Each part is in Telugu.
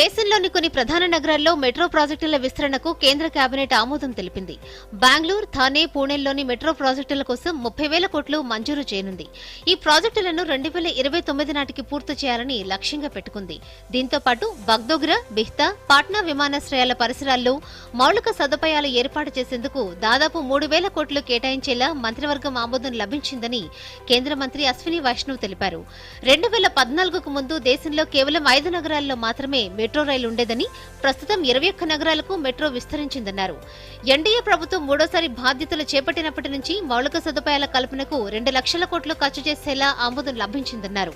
దేశంలోని కొన్ని ప్రధాన నగరాల్లో మెట్రో ప్రాజెక్టుల విస్తరణకు కేంద్ర కేబినెట్ ఆమోదం తెలిపింది. బెంగళూరు థానే పూణేల్లోని మెట్రో ప్రాజెక్టుల కోసం ముప్పై వేల కోట్లు మంజూరు చేయనుంది. ఈ ప్రాజెక్టులను రెండు వేల ఇరవై తొమ్మిది నాటికి పూర్తి చేయాలని లక్ష్యంగా పెట్టుకుంది. దీంతో పాటు బగ్దోగ్రా బిహ్తా పాట్నా విమానాశ్రయాల పరిసరాల్లో మౌలిక సదుపాయాలు ఏర్పాటు చేసేందుకు దాదాపు మూడు వేల కోట్లు కేటాయించేలా మంత్రివర్గం ఆమోదం లభించిందని కేంద్ర మంత్రి అశ్విని వైష్ణవ్ తెలిపారు. రెండు వేల పద్నాలుగుకు ముందు దేశంలో కేవలం ఐదు నగరాల్లో మాత్రమే మెట్రో రైలు ఉండేదని ప్రస్తుతం ఇరవై ఒక్క నగరాలకు మెట్రో విస్తరించిందన్నారు. ఎన్డీఏ ప్రభుత్వం మూడోసారి బాధ్యతలు చేపట్టినప్పటి నుంచి మౌలిక సదుపాయాల కల్పనకు రెండు లక్షల కోట్లు ఖర్చు చేసేలా ఆమోదం లభించిందన్నారు.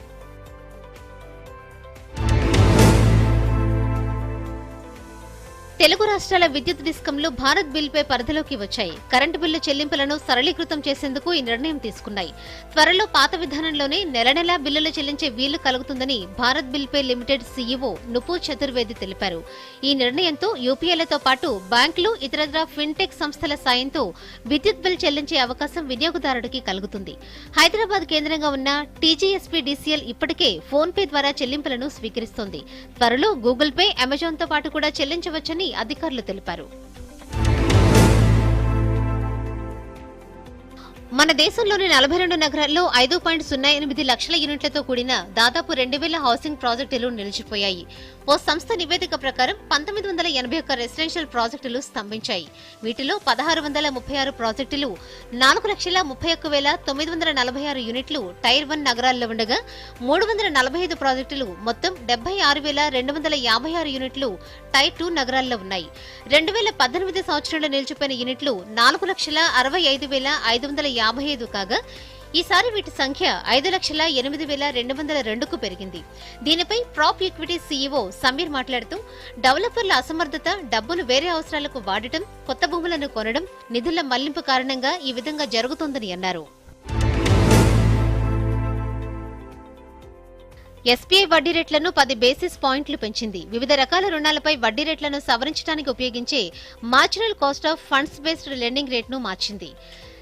తెలుగు రాష్ట్రాల విద్యుత్ డిస్కంలు భారత్ బిల్పై పరిధిలోకి వచ్చాయి. కరెంటు బిల్లు చెల్లింపులను సరళీకృతం చేసేందుకు ఈ నిర్ణయం తీసుకున్నాయి. త్వరలో పాత విధానంలోనే నెల నెలా బిల్లులు చెల్లించే వీలు కలుగుతుందని భారత్ బిల్పే లిమిటెడ్ సీఈఓ నుపు చతుర్వేది తెలిపారు. ఈ నిర్ణయంతో యూపీఐలతో పాటు బ్యాంకులు ఇతరత్ర ఫిన్టెక్ సంస్థల సాయంతో విద్యుత్ బిల్ చెల్లించే అవకాశం వినియోగదారుడికి కలుగుతుంది. హైదరాబాద్ కేంద్రంగా ఉన్న టీజీఎస్పీ డీసీఎల్ ఇప్పటికే ఫోన్పే ద్వారా చెల్లింపులను స్వీకరిస్తోంది. త్వరలో గూగుల్ పే అమెజాన్తో పాటు కూడా చెల్లించవచ్చని అధికారులు తెలిపారు. మన దేశంలోని నలభై రెండు నగరాల్లో ఐదు పాయింట్ సున్నా ఎనిమిది లక్షల యూనిట్లతో కూడిన దాదాపు రెండు వేల హౌసింగ్ ప్రాజెక్టులు నిలిచిపోయాయి. ఓ సంస్థ నివేదిక ప్రకారం పంతొమ్మిది వందల ఎనభై ఒక్క రెసిడెన్షియల్ ప్రాజెక్టులు స్తంభించాయి. వీటిలో పదహారు వందల ముప్పై ఆరు ప్రాజెక్టులు నాలుగు లక్షల ముప్పై ఒక్క వేల తొమ్మిది వందల నలభై ఆరు యూనిట్లు టైర్ వన్ నగరాల్లో ఉండగా మూడు వందల నలభై ఐదు ప్రాజెక్టులు మొత్తం డెబ్బై ఆరు వేల రెండు వందల యాభై ఆరు యూనిట్లు టైర్ టూ నగరాల్లో ఉన్నాయి. రెండు వేల పద్దెనిమిది సంవత్సరంలో నిలిచిపోయిన యూనిట్లు నాలుగు లక్షల అరవై ఐదు వేల ఐదు వందల యాభై ఐదు కాగా ఈసారి వీటి సంఖ్య ఐదు లక్షల ఎనిమిది వేల రెండు వందల రెండుకు పెరిగింది. దీనిపై ప్రాప్ ఈక్విటీ సీఈఓ సమీర్ మాట్లాడుతూ డెవలపర్ల అసమర్థత డబ్బును వేరే అవసరాలకు వాడటం కొత్త భూములను కొనడం నిధుల మళ్ళింపు కారణంగా ఈ విధంగా జరుగుతోందని అన్నారు. ఎస్బీఐ వడ్డీ రేట్లను పది బేసిస్ పాయింట్లు పెంచింది. వివిధ రకాల రుణాలపై వడ్డీ రేట్లను సవరించడానికి ఉపయోగించే marginal cost of funds based lending రేట్ను మార్చింది.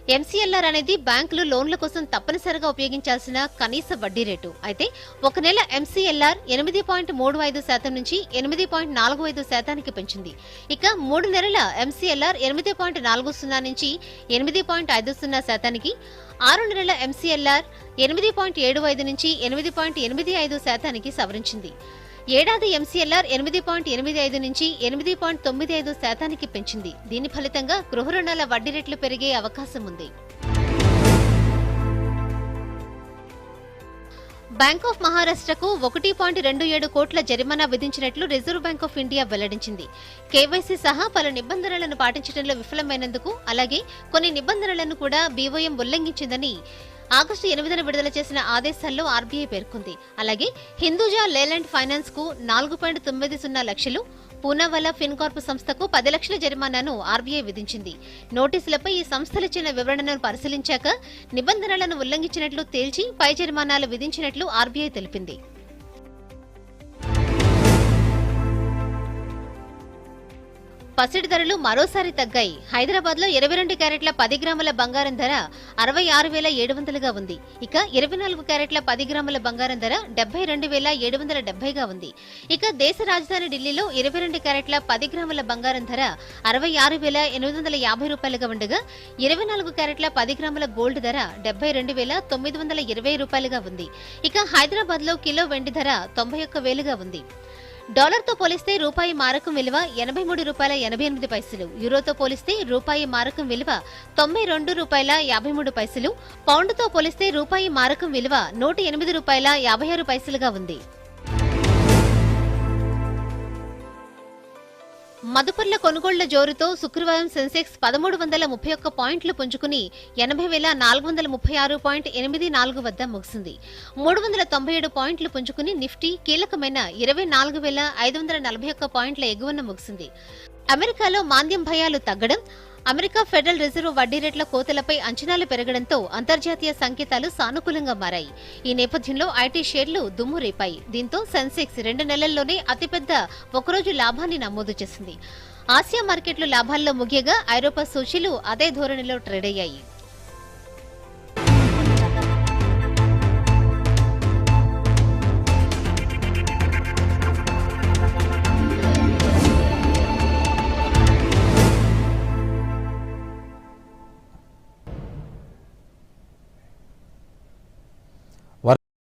ఎంసీఎల్ఆర్ అనేది బ్యాంకులు లోన్ల కోసం తప్పనిసరిగా ఉపయోగించాల్సిన కనీస వడ్డీ రేటు. అయితే ఒక నెల ఎంసీఎల్ఆర్ ఎనిమిది పాయింట్ మూడు ఐదు శాతం నుంచి ఎనిమిది పాయింట్ నాలుగు ఐదు శాతానికి పెంచింది. ఇక మూడు నెలల ఎంసీఎల్ఆర్ ఎనిమిది పాయింట్ నాలుగు సున్నా నుంచి ఎనిమిది పాయింట్ ఐదు సున్నా శాతానికి ఆరు నెలల ఎంసీఎల్ఆర్ ఎనిమిది పాయింట్ ఏడు ఐదు నుంచి ఎనిమిది పాయింట్ ఎనిమిది ఐదు శాతానికి సవరించింది. ఏడాది ఎంసీఎల్ఆర్ ఎనిమిది పాయింట్ ఎనిమిది ఐదు నుంచి ఎనిమిది పాయింట్ తొమ్మిది ఐదు శాతానికి పెంచింది. దీని ఫలితంగా గృహ రుణాల వడ్డీ రేట్లు పెరిగే అవకాశం ఉంది. బ్యాంక్ ఆఫ్ మహారాష్ట్రకు ఒకటి పాయింట్ రెండు ఏడు కోట్ల జరిమానా విధించినట్లు రిజర్వ్ బ్యాంక్ ఆఫ్ ఇండియా వెల్లడించింది. కేవైసీ సహా పలు నిబంధనలను పాటించడంలో విఫలమైనందుకు అలాగే కొన్ని నిబంధనలను కూడా బీఓఎం ఉల్లంఘించిందని ఆగస్టు ఎనిమిదిన విడుదల చేసిన ఆదేశాల్లో ఆర్బీఐ పేర్కొంది. అలాగే హిందూజా లేలాండ్ ఫైనాన్స్కు నాలుగు పాయింట్ తొమ్మిది సున్నా లక్షలు పూనావాలా ఫిన్కార్ప్ సంస్థకు పది లక్షల జరిమానాను ఆర్బీఐ విధించింది. నోటీసులపై ఈ సంస్థలిచ్చిన వివరణను పరిశీలించాక నిబంధనలను ఉల్లంఘించినట్లు తేల్చి పై జరిమానాలు విధించినట్లు ఆర్బీఐ తెలిపింది. పసిడి ధరలు మరోసారి తగ్గాయి. హైదరాబాద్లో ఇరవై రెండు క్యారెట్ల పది గ్రాముల బంగారం ధర అరవై ఆరు వేల ఏడు వందలుగా ఉంది. ఇక ఇరవై నాలుగు క్యారెట్ల పది గ్రాముల బంగారం ధర డెబ్బై రెండు వేల ఏడు వందల డెబ్బైగా ఉంది. ఇక దేశ రాజధాని ఢిల్లీలో ఇరవై రెండు క్యారెట్ల పది గ్రాముల బంగారం ధర అరవై ఆరు వేల ఎనిమిది వందల యాభై రూపాయలుగా ఉండగా ఇరవై నాలుగు క్యారెట్ల పది గ్రాముల గోల్డ్ ధర డెబ్బై రెండు వేల తొమ్మిది వందల ఇరవై రూపాయలుగా ఉంది. ఇక హైదరాబాద్లో కిలో వెండి ధర తొంభై ఒక్క వేలుగా ఉంది. డాలర్తో పోలిస్తే రూపాయి మారకం విలువ ఎనభై మూడు రూపాయల ఎనభై ఎనిమిది పైసలు. యూరోతో పోలిస్తే రూపాయి మారకం విలువ తొంభై రెండు రూపాయల యాభై మూడు పైసలు. పౌండ్తో పోలిస్తే రూపాయి మారకం విలువ నూట ఎనిమిది రూపాయల యాభై ఆరు పైసలుగా ఉంది. మదుపర్ల కొనుగోళ్ళ జోరుతో శుక్రవారం సెన్సెక్స్ పదమూడు వందల ముప్పై ఒక్క పాయింట్లు పుంజుకుని ఎనభై వేల నాలుగు వందల ముప్పై ఆరు పాయింట్ ఎనిమిది నాలుగు వద్ద ముగిసింది. మూడు వందల తొంభై ఏడు పాయింట్లు పుంజుకుని నిఫ్టీ కీలకమైన ఇరవై నాలుగు వేల ఐదు వందల నలభై ఒక్క పాయింట్ల ఎగువన ముగిసింది. అమెరికాలో మాంద్యం భయాలు తగ్గడం అమెరికా ఫెడరల్ రిజర్వ్ వడ్డీ రేట్ల కోతలపై అంచనాలు పెరగడంతో అంతర్జాతీయ సంకేతాలు సానుకూలంగా మారాయి. ఈ నేపథ్యంలో ఐటీ షేర్లు దుమ్ము రేపాయి. దీంతో సెన్సెక్స్ రెండు నెలల్లోనే అతిపెద్ద ఒకరోజు లాభాన్ని నమోదు చేసింది. ఆసియా మార్కెట్లు లాభాల్లో ముగియగా ఐరోపా సూచీలు అదే ధోరణిలో ట్రేడ్ అయ్యాయి.